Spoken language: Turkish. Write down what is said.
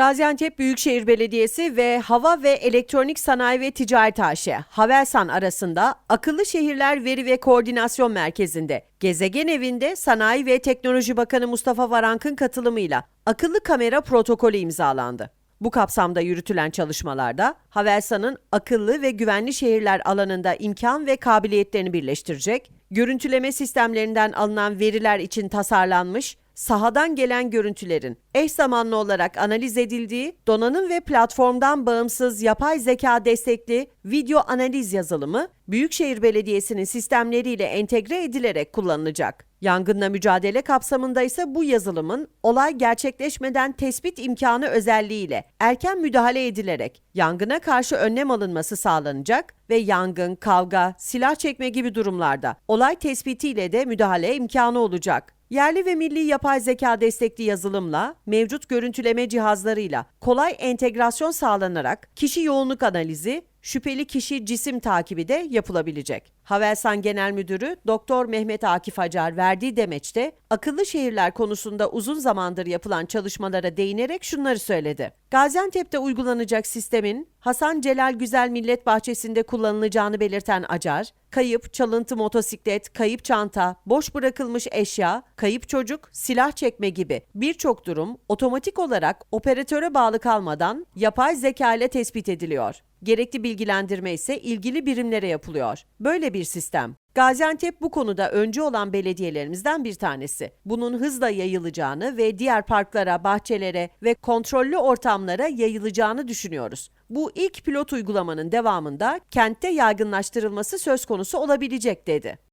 Gaziantep Büyükşehir Belediyesi ve Hava ve Elektronik Sanayi ve Ticaret AŞ, Havelsan arasında Akıllı Şehirler Veri ve Koordinasyon Merkezi'nde, Gezegen Evi'nde Sanayi ve Teknoloji Bakanı Mustafa Varank'ın katılımıyla akıllı kamera protokolü imzalandı. Bu kapsamda yürütülen çalışmalarda Havelsan'ın akıllı ve güvenli şehirler alanında imkan ve kabiliyetlerini birleştirecek, görüntüleme sistemlerinden alınan veriler için tasarlanmış sahadan gelen görüntülerin eş zamanlı olarak analiz edildiği donanım ve platformdan bağımsız yapay zeka destekli video analiz yazılımı Büyükşehir Belediyesi'nin sistemleriyle entegre edilerek kullanılacak. Yangınla mücadele kapsamında ise bu yazılımın olay gerçekleşmeden tespit imkanı özelliğiyle erken müdahale edilerek yangına karşı önlem alınması sağlanacak ve yangın, kavga, silah çekme gibi durumlarda olay tespitiyle de müdahale imkanı olacak. Yerli ve milli yapay zeka destekli yazılımla, mevcut görüntüleme cihazlarıyla kolay entegrasyon sağlanarak kişi yoğunluk analizi, şüpheli kişi cisim takibi de yapılabilecek. Havelsan Genel Müdürü Doktor Mehmet Akif Acar verdiği demeçte akıllı şehirler konusunda uzun zamandır yapılan çalışmalara değinerek şunları söyledi. Gaziantep'te uygulanacak sistemin Hasan Celal Güzel Millet Bahçesi'nde kullanılacağını belirten Acar, kayıp, çalıntı motosiklet, kayıp çanta, boş bırakılmış eşya, kayıp çocuk, silah çekme gibi birçok durum otomatik olarak operatöre bağlı kalmadan yapay zeka ile tespit ediliyor. Gerekli bilgilendirme ise ilgili birimlere yapılıyor. Böyle bir sistem. Gaziantep bu konuda öncü olan belediyelerimizden bir tanesi. Bunun hızla yayılacağını ve diğer parklara, bahçelere ve kontrollü ortamlara yayılacağını düşünüyoruz. Bu ilk pilot uygulamanın devamında kentte yaygınlaştırılması söz konusu olabilecek dedi.